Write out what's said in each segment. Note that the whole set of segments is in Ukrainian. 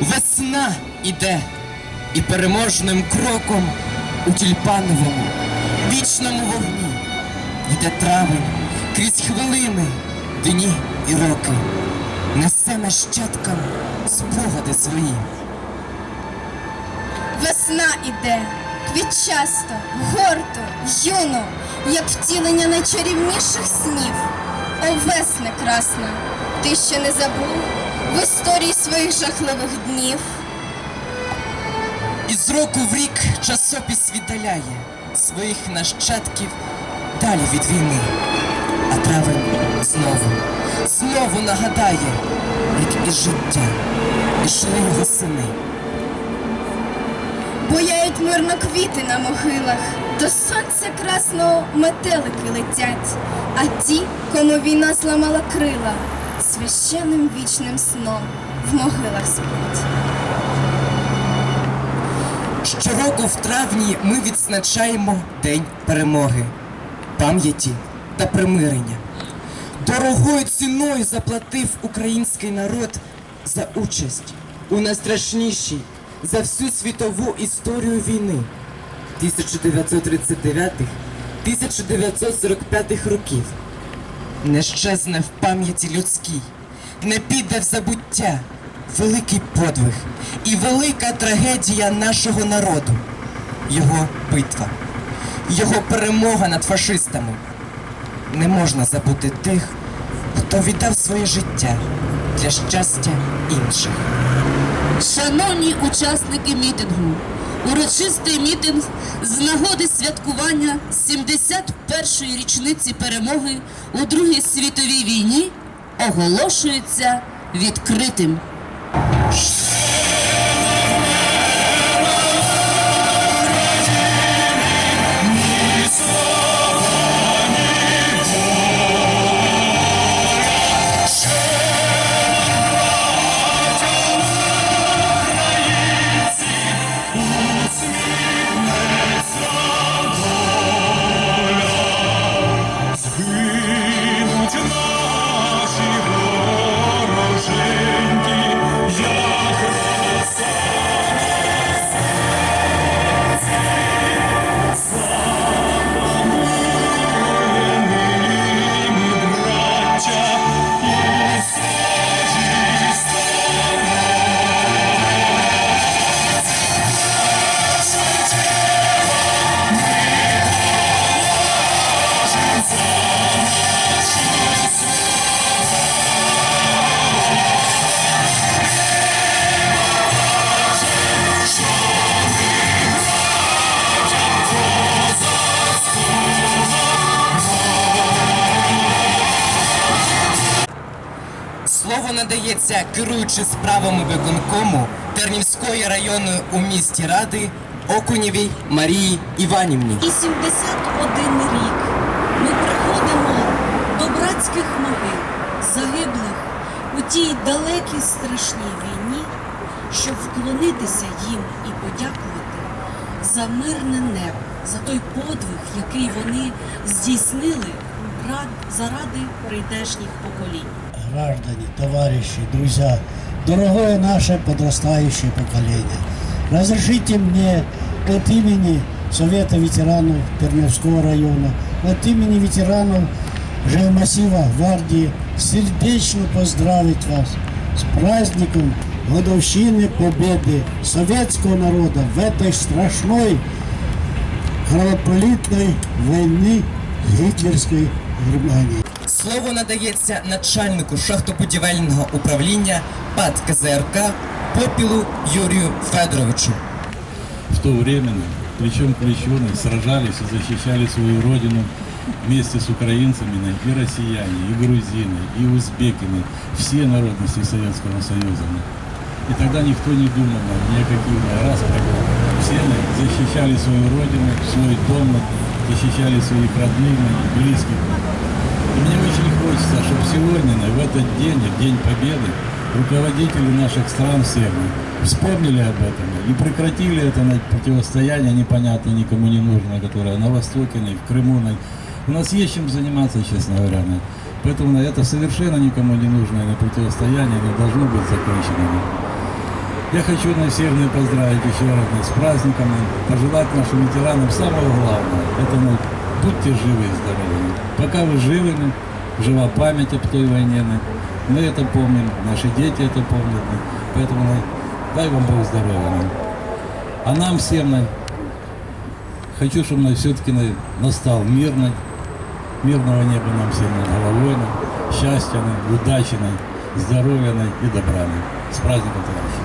Весна іде і переможним кроком у тюльпановому вічному вогні йде травень крізь хвилини, дні і роки, несе нащадкам спогади свої. Весна іде, квітчасто, гордо, юно, як втілення найчарівніших снів. О, весне красна, ти ще не забув в історії своїх жахливих днів. І з року в рік часопис віддаляє своїх нащадків далі від війни. А травень знову, знову нагадає, як і життя, ішли його сини. Бояють мирно квіти на могилах, до сонця красного метелики летять, а ті, кому війна зламала крила, священним вічним сном в могилах сплять. Щороку в травні ми відзначаємо День перемоги, пам'яті та примирення. Дорогою ціною заплатив український народ за участь у найстрашнішій за всю світову історію війни 1939-1945 років. Не щезне в пам'яті людській, не піде в забуття великий подвиг і велика трагедія нашого народу, його битва, його перемога над фашистами. Не можна забути тих, хто віддав своє життя для щастя інших. Шановні учасники мітингу, урочистий мітинг з нагоди святкування 71-ї річниці перемоги у Другій світовій війні оголошується відкритим. Надається керуючи справами виконкому Тернівської районної у місті Ради Окунєвій Марії Іванівні. І 71 рік ми приходимо до братських могил загиблих у тій далекій страшній війні, щоб вклонитися їм і подякувати за мирне небо, за той подвиг, який вони здійснили заради прийдешніх поколінь граждане, товарищи, друзья, дорогое наше подрастающее поколение, разрешите мне от имени Совета ветеранов Пермевского района, от имени ветеранов жилмассива Гвардии сердечно поздравить вас с праздником годовщины победы советского народа в этой страшной кровопролитной войны гитлерской Германии. Слово надається начальнику шахтобудівельного управління ПАД КЗРК Попілу Юрію Федоровичу. в то время плечом к плечу сражались и защищали свою родину вместе с украинцами и россияне, и грузины, и узбеками, все народности Советского Союза. И тогда никто не думал ни о каких расах. Все мы защищали свою родину, свой дом, защищали своих родных и близких. И мне очень хочется, чтобы сегодня, в этот день, в День Победы, руководители наших стран всех вспомнили об этом и прекратили это противостояние непонятно никому не нужное, которое на Востоке, в Крыму. на- У нас есть чем заниматься, честно говоря. Поэтому это совершенно никому не нужное на противостояние не должно быть закончено. Я хочу на всех наверное, поздравить еще раз с праздником, пожелать нашим ветеранам самого главного. Это будьте живы и здоровы. Пока вы живы, ну, жива память об той войне. ну, Мы это помним, наши дети это помнят. ну, Поэтому дай вам Бог здоровья. А нам всем хочу, чтобы все-таки настал мирный, мирного неба нам всем головой, счастья, удачи, здоровья и добра. С праздником, товарищи!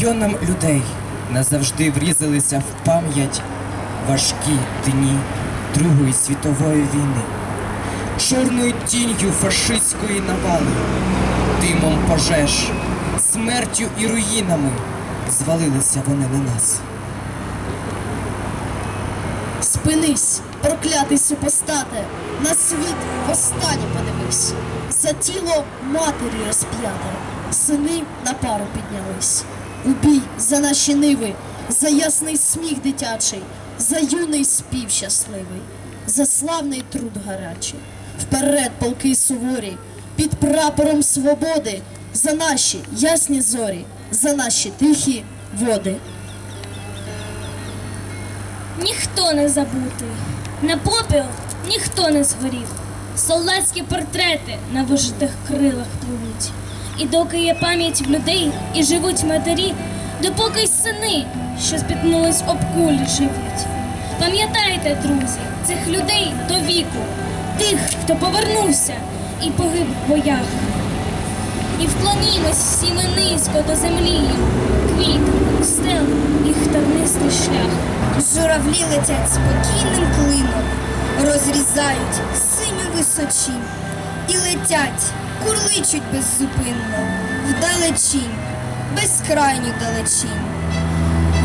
Мільйонам людей назавжди врізалися в пам'ять важкі дні Другої світової війни. Чорною тінню фашистської навали, димом пожеж, смертю і руїнами звалилися вони на нас. Спинись, проклятий супостате, на світ востаннє подивись. За тіло матері розп'яте, сини на пару піднялись. У бій за наші ниви, за ясний сміх дитячий, за юний спів щасливий, за славний труд гарячий. Вперед, полки суворі, під прапором свободи, за наші ясні зорі, за наші тихі води. ніхто не забутий, на попіл ніхто не згорів. Солдатські портрети на вижитих крилах пливуть. І доки є пам'ять в людей і живуть матері, допоки й сини, що спітнулись об кулі живуть. Пам'ятайте, друзі, цих людей до віку, тих, хто повернувся і погиб в боях. І вклонімось всі ми низько до землі, квіт, стел, їх тернистий шлях. Журавлі летять спокійним клином, розрізають синю височінь і летять, курличуть беззупинно, вдалечінь, безкрайню далечінь.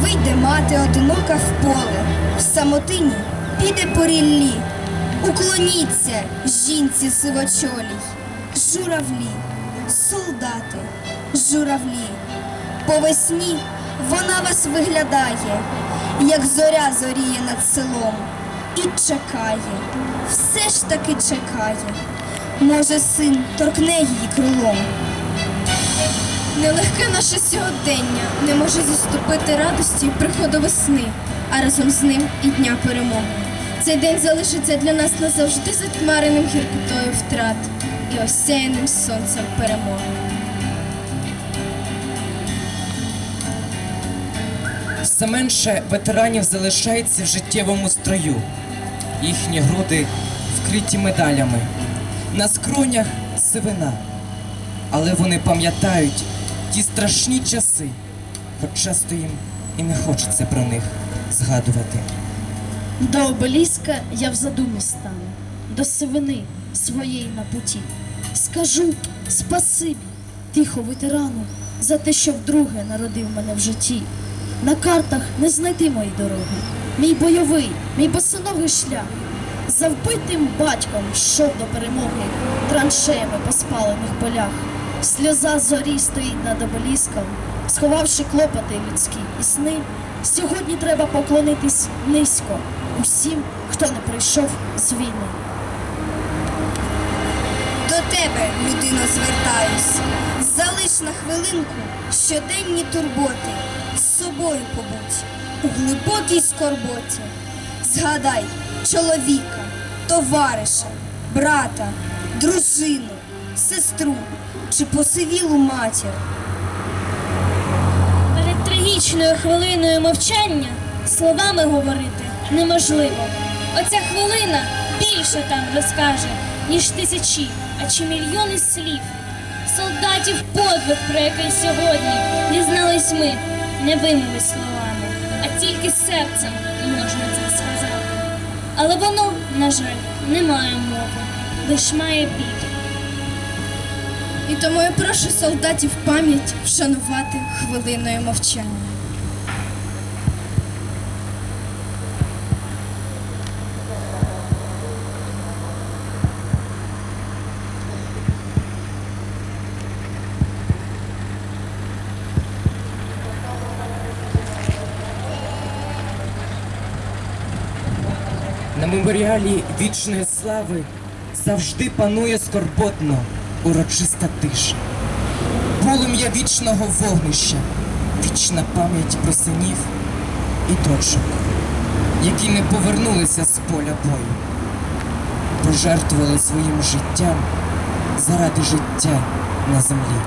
Вийде мати одинока в поле, в самотині піде по ріллі. Уклоніться жінці сивочолій, журавлі, солдати, журавлі. По весні вона вас виглядає, як зоря зоріє над селом, і чекає, все ж таки чекає. Може, син торкне її крилом. Нелегке наше сьогодення не може заступити радості приходу весни, а разом з ним і дня перемоги. Цей день залишиться для нас назавжди затьмареним гіркотою втрат і осяяним сонцем перемоги. Все менше ветеранів залишається в життєвому строю. Їхні груди вкриті медалями, на скронях сивина. Але вони пам'ятають ті страшні часи, хоч часто їм і не хочеться про них згадувати. До обеліска я в задумі стану, до сивини своєї на путі. Скажу спасибі, тихо ветерану, за те, що вдруге народив мене в житті. На картах не знайти мої дороги, мій бойовий, мій босоногий шлях. За вбитим батьком йшов до перемоги траншеями по спалених полях. Сльоза зорі стоїть над обеліском, сховавши клопоти людські і сни. Сьогодні треба поклонитись низько усім, хто не прийшов з війни. До тебе, людино, звертаюсь. Залиш на хвилинку щоденні турботи. З собою побудь у глибокій скорботі. Згадай чоловіка, товариша, брата, дружину, сестру чи посивілу матір. Перед трагічною хвилиною мовчання словами говорити неможливо. Оця хвилина більше там розкаже, ніж тисячі, а чи мільйони слів. Солдатів подвиг, про який сьогодні дізнались ми, не вимови словами, а тільки серцем можна це сказати. Але воно, на жаль, не має мови, лиш має біль. І тому я прошу солдатів пам'ять вшанувати хвилиною мовчання. Меморіалі вічної слави завжди панує скорботно урочиста тиша. Полум'я вічного вогнища, вічна пам'ять про синів і дочок, які не повернулися з поля бою, пожертвували своїм життям заради життя на землі.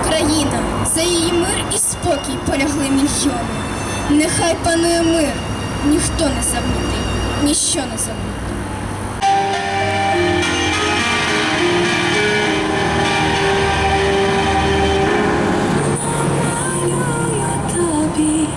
Україна, за її мир і спокій полягли мільйони. Нехай панує мир, ніхто не забутий, ніщо не забуде. тобі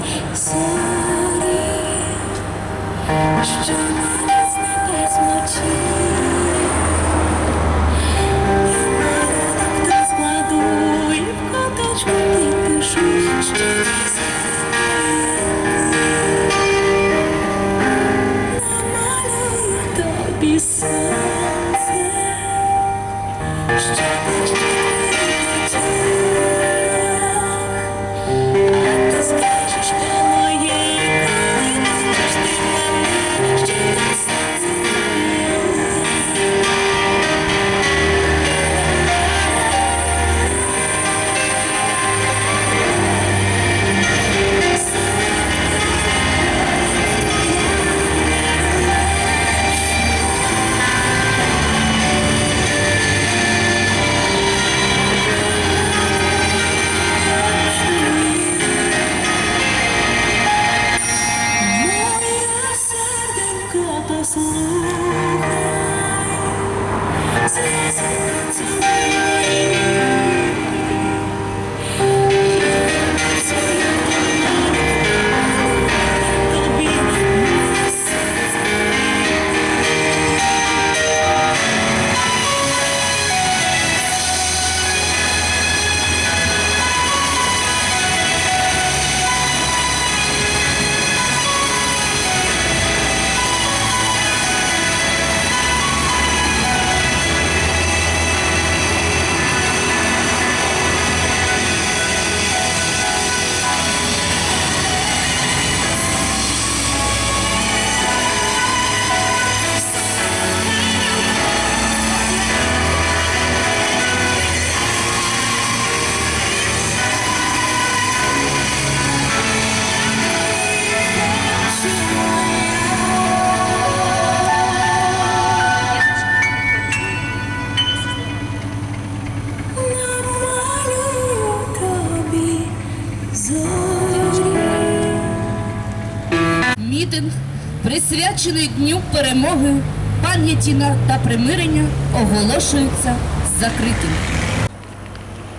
присвячений Дню перемоги, пам'яті та примирення, оголошується закритим.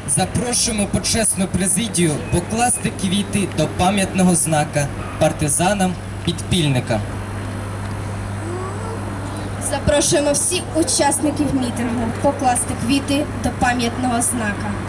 Запрошуємо почесну президію покласти квіти до пам'ятного знака партизанам підпільника. Запрошуємо всіх учасників мітингу покласти квіти до пам'ятного знака.